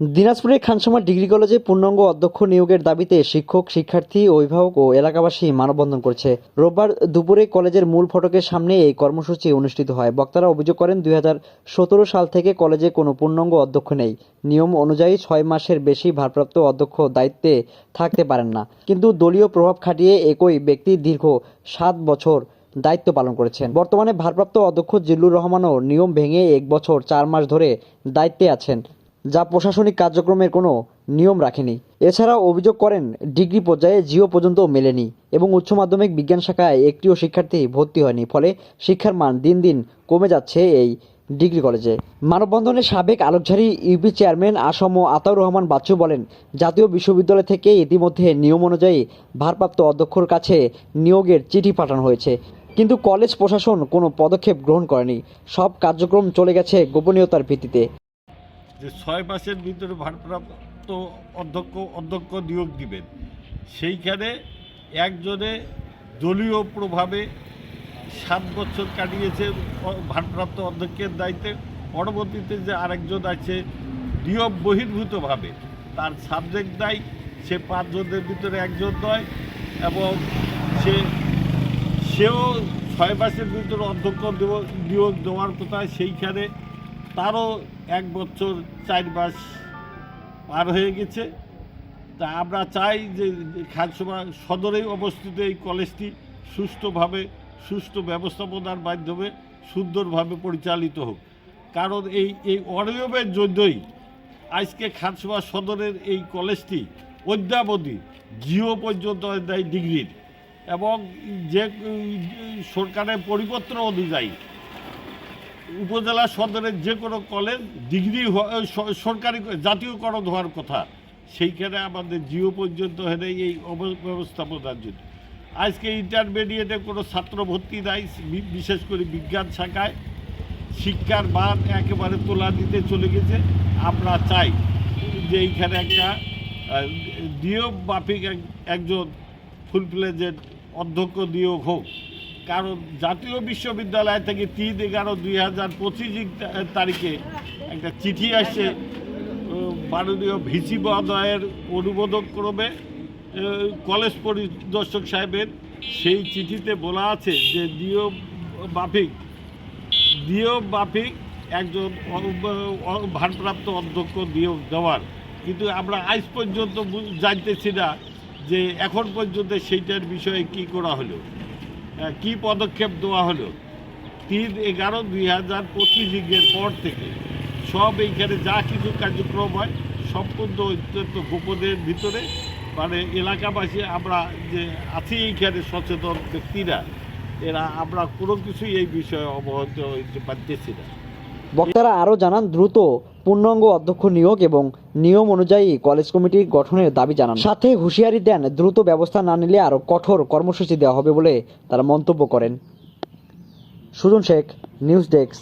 দিনাজপুরের খানসামা ডিগ্রি কলেজে পূর্ণাঙ্গ অধ্যক্ষ নিয়োগের দাবিতে শিক্ষক, শিক্ষার্থী, অভিভাবক ও এলাকাবাসী মানববন্ধন করছে। রোববার দুপুরে কলেজের মূল ফটকের সামনে এই কর্মসূচি অনুষ্ঠিত হয়। বক্তারা অভিযোগ করেন, দুই হাজার সতেরো সাল থেকে কলেজে কোনো পূর্ণাঙ্গ অধ্যক্ষ নেই। নিয়ম অনুযায়ী ছয় মাসের বেশি ভারপ্রাপ্ত অধ্যক্ষ দায়িত্বে থাকতে পারেন না। কিন্তু দলীয় প্রভাব খাটিয়ে একই ব্যক্তি দীর্ঘ সাত বছর দায়িত্ব পালন করেছেন। বর্তমানে ভারপ্রাপ্ত অধ্যক্ষ জিল্লুর রহমানও নিয়ম ভেঙে এক বছর চার মাস ধরে দায়িত্বে আছেন। যা প্রশাসনিক কার্যক্রমের কোনো নিয়ম রাখেনি। এছাড়াও অভিযোগ করেন, ডিগ্রি পর্যায়ে জিও পর্যন্ত মেলেনি এবং উচ্চ মাধ্যমিক বিজ্ঞান শাখায় একটিও শিক্ষার্থী ভর্তি হয়নি, ফলে শিক্ষার মান দিন দিন কমে যাচ্ছে এই ডিগ্রি কলেজে। মানববন্ধনে সাবেক আলোকঝাড়ি ইউপি চেয়ারম্যান আসম আতাউর রহমান বাচ্চু বলেন, জাতীয় বিশ্ববিদ্যালয় থেকে ইতিমধ্যে নিয়ম অনুযায়ী ভারপ্রাপ্ত অধ্যক্ষর কাছে নিয়োগের চিঠি পাঠানো হয়েছে। কিন্তু কলেজ প্রশাসন কোনো পদক্ষেপ গ্রহণ করেনি। সব কার্যক্রম চলে গেছে গোপনীয়তার ভিত্তিতে। যে ছয় মাসের ভিতরে ভারপ্রাপ্ত অধ্যক্ষ অধ্যক্ষ নিয়োগ দিবেন। সেইখানে একজনে দলীয় প্রভাবে সাত বছর কাটিয়েছে ভারপ্রাপ্ত অধ্যক্ষের দায়িত্বে। পরবর্তীতে যে আরেকজন আছে নিয়ম বহির্ভূতভাবে, তার সাবজেক্ট দেয় সে পাঁচজনের ভিতরে একজন নয় এবং সে, সেও ছয় মাসের ভিতরে অধ্যক্ষ নিয়োগ দেওয়ার কথা, সেইখানে তারও এক বছর চার মাস পার হয়ে গেছে। তা আমরা চাই যে খানসভা সদরেই অবস্থিত এই কলেজটি সুষ্ঠুভাবে, সুষ্ঠু ব্যবস্থাপনার মাধ্যমে সুন্দরভাবে পরিচালিত হোক। কারণ এই এই অনিয়মের জন্যই আজকে খানসভা সদরের এই কলেজটি অদ্যাবধি জিও পর্যন্ত দেয় ডিগ্রির এবং যে সরকারের পরিপত্র অনুযায়ী উপজেলা সদরের যে কোনো কলেজ ডিগ্রি সরকারি জাতীয়করণ হওয়ার কথা, সেইখানে আমাদের জিও পর্যন্ত হেরে এই ব্যবস্থাপনার জন্য আজকে ইন্টারমিডিয়েটে কোনো ছাত্র ভর্তি নাই বিশেষ করে বিজ্ঞান শাখায়। শিক্ষার মান একেবারে তোলা দিতে চলে গেছে। আমরা চাই যে এইখানে একটা নিয়ম মাফিক এক- একজন ফুল ফ্লেজের অধ্যক্ষ নিয়োগ হোক। কারণ জাতীয় বিশ্ববিদ্যালয় থেকে তিন এগারো দুই হাজার পঁচিশ তারিখে একটা চিঠি আসছে উম, মাননীয় ভিসি মহোদয়ের অনুমোদন ক্রমে কলেজ পরিদর্শক সাহেবের সেই চিঠিতে বলা আছে যে নিয়ম মাফিক নিয়ম মাফিক একজন ভারপ্রাপ্ত অধ্যক্ষ নিয়োগ দেওয়ার। কিন্তু আমরা আজ পর্যন্ত জানতেছি না যে এখন পর্যন্ত সেইটার বিষয়ে কি করা হলো। কি পদক্ষেপ দেওয়া হলো? তিন এগারো দুই হাজার পঁচিশ ইংয়ের পর থেকে সব এইখানে যা কিছু কার্যক্রম হয়, সম্পূর্ণ অত্যন্ত গোপনের ভিতরে। মানে এলাকাবাসী আমরা যে আছি এইখানে সচেতন ব্যক্তিরা, এরা আমরা কোনো কিছুই এই বিষয়ে অবগত হইতে পারতেছি না। বক্তারা আরও জানান, দ্রুত পূর্ণাঙ্গ অধ্যক্ষ নিয়োগ এবং নিয়ম অনুযায়ী কলেজ কমিটি গঠনের দাবি জানান। সাথে হুঁশিয়ারি দেন, দ্রুত ব্যবস্থা না নিলে আরও কঠোর কর্মসূচি দেওয়া হবে বলে তারা মন্তব্য করেন। Sujan Sheikh, news desk.